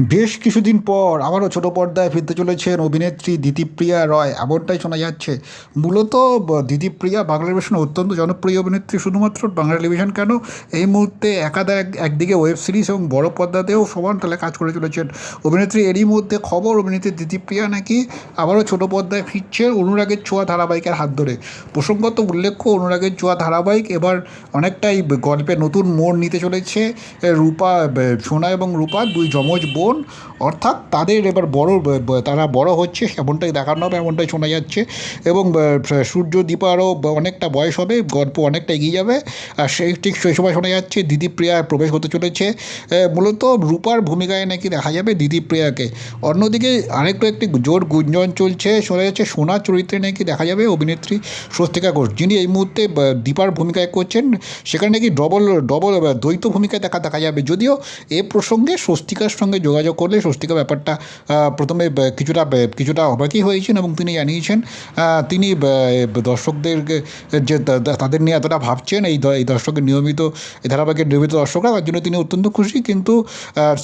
বেশ কিছুদিন পর আবারও ছোট পর্দায় ফিরতে চলেছেন অভিনেত্রী দিতিপ্রিয়া রয়, এমনটাই শোনা যাচ্ছে। মূলত, ব- দিতিপ্রিয়া বাংলা টেলিভিশনে অত্যন্ত জনপ্রিয় অভিনেত্রী শুধুমাত্র বাংলা টেলিভিশন কেন? এই মুহূর্তে একাদা এক- একদিকে ওয়েব সিরিজ এবং বড় পর্দাতেও সমান তালে কাজ করে চলেছেন। অভিনেত্রী, এরই মধ্যে খবর, অভিনেত্রী দিতিপ্রিয়া নাকি আবারও ছোট পর্দায় ফিরছে অনুরাগের ছোঁয়া ধারাবাহিকের হাত ধরে। প্রসঙ্গত উল্লেখ্য, অনুরাগের ছোঁয়া ধারাবাহিক এবার অনেকটাই ব- গল্পে নতুন মোড় নিতে চলেছে। রূপা সোনা এবং রূপা, দুই যমজ বোন অর্থাৎ তাদের এবার বড় তারা বড় হচ্ছে, এমনটাই দেখানো হবে, এমনটাই শোনা যাচ্ছে। এবং সূর্য দীপারও অনেকটা বয়স হবে, গল্প অনেকটা এগিয়ে যাবে। আর সেই ঠিক সেই সময় শোনা যাচ্ছে, দিদিপ্রিয়া প্রবেশ হতে চলেছে। মূলত রূপার ভূমিকায় নাকি দেখা যাবে দিদিপ্রিয়াকে। অন্যদিকে আরেকটু একটি জোর গুঞ্জন চলছে, শোনা যাচ্ছে সোনা চরিত্রে নাকি দেখা যাবে অভিনেত্রী স্বস্তিকা ঘোষ, যিনি এই মুহূর্তে দীপার ভূমিকায় করছেন। সেখানে নাকি ডবল ডবল দ্বৈত ভূমিকায় দেখা দেখা যাবে। যদিও এ প্রসঙ্গে স্বস্তিকার সঙ্গে যোগাযোগ করলে স্বস্তিকা ব্যাপারটা প্রথমে কিছুটা কিছুটা অবাকই হয়েছেন এবং তিনি জানিয়েছেন তিনি দর্শকদেরকে যে তাদের নিয়ে এতটা ভাবছেন, এই এই দর্শকের নিয়মিত, এই ধারাবাহিকের নিয়মিত দর্শকরা, তার জন্য তিনি অত্যন্ত খুশি। কিন্তু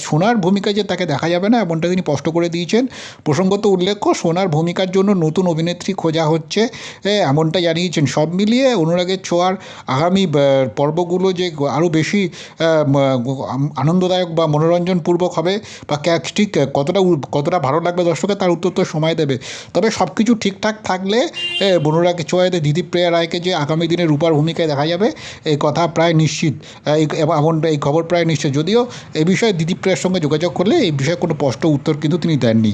সোনার ভূমিকায় যে তাকে দেখা যাবে না, এমনটা তিনি স্পষ্ট করে দিয়েছেন। প্রসঙ্গত উল্লেখ্য, সোনার ভূমিকার জন্য নতুন অভিনেত্রী খোঁজা হচ্ছে এমনটা জানিয়েছেন। সব মিলিয়ে অনুরাগের ছোঁয়ার আগামী পর্বগুলো যে আরও বেশি আনন্দদায়ক বা মনোরঞ্জনপূর্বক হবে বা ঠিক কতটা কতটা ভালো লাগবে দর্শকের, তার উত্তর তো সময় দেবে। তবে সব কিছু ঠিকঠাক থাকলে বনুরা অনুরাগ দিদীপ দিদি প্রিয়া রায়কে যে আগামী দিনে রূপার ভূমিকায় দেখা যাবে এই কথা প্রায় নিশ্চিত। এই এমন, এই খবর প্রায় নিশ্চিত। যদিও এ বিষয়ে দিদি প্রিয়ার সঙ্গে যোগাযোগ করলে এই বিষয়ে কোনো স্পষ্ট উত্তর কিন্তু তিনি দেননি।